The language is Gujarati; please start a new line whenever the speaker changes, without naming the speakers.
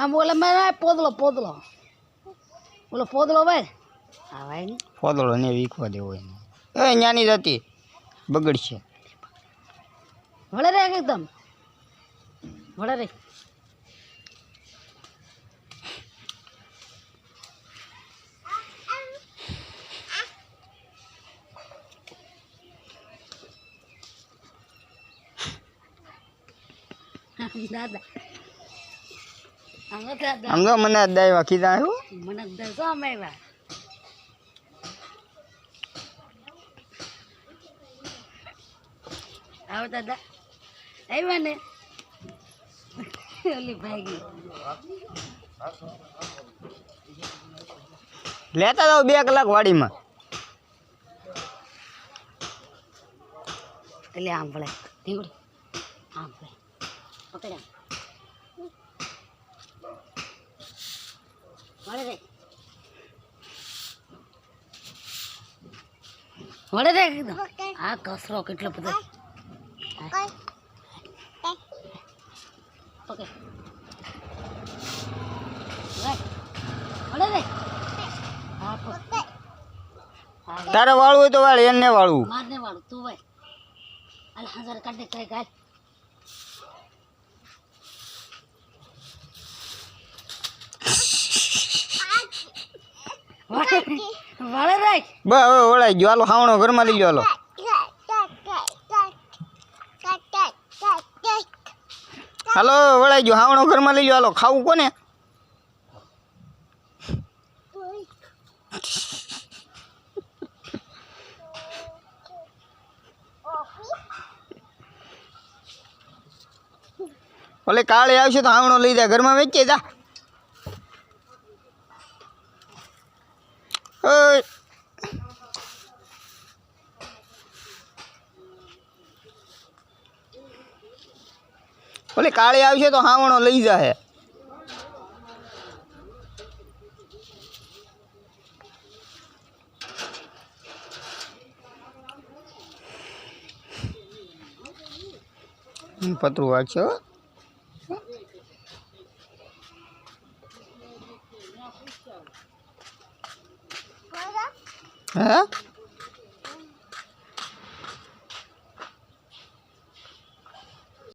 આમ ઓલા મેં પોદલો પોદલો ઓલો પોદલો ભાઈ હા ભાઈ
પોદળો ને વીખવા દેવો એને. એ ન્યાની જતી. બગડશે.
વળે રે એકદમ. વળે રે. દાદા. તો
તો મને અદાય કીધા હું
મને દસો અમે આવ્યા આવો દાદા. આવ્યા ને? ઓલી ભાગી
લેતા જાઓ બે કલાક વાડીમાં.
એટલે આમ ઢીંગડી આમ પકડ્યા વળે રે વળે રે એકદમ. આ કસરો કેટલો બધો. ઓકે. પકડ હા
તારે વાળવું હોય તો વાળ એને વાળવું.
મારને વાળું તું ભાઈ અલ હજાર કાઢે કઈ ગાય વાળે રાખ.
બ હવે ઓળાઈ ગયો. હાલો, હાવણો ઘરમાં લઈ ગયો હાલો. હાલો વળાઈ ગયો. હાવણો ઘરમાં લઈ ગયો હાલો. ખાવું કોને? ઓલે કાળે આવશે તો હાવણો લઈ જાય ઘરમાં વેચી જા. ઓય ઓલે કાળે આવશે તો હાવણો લઈ જાહે. હમ, પતરું વાગશે હો હે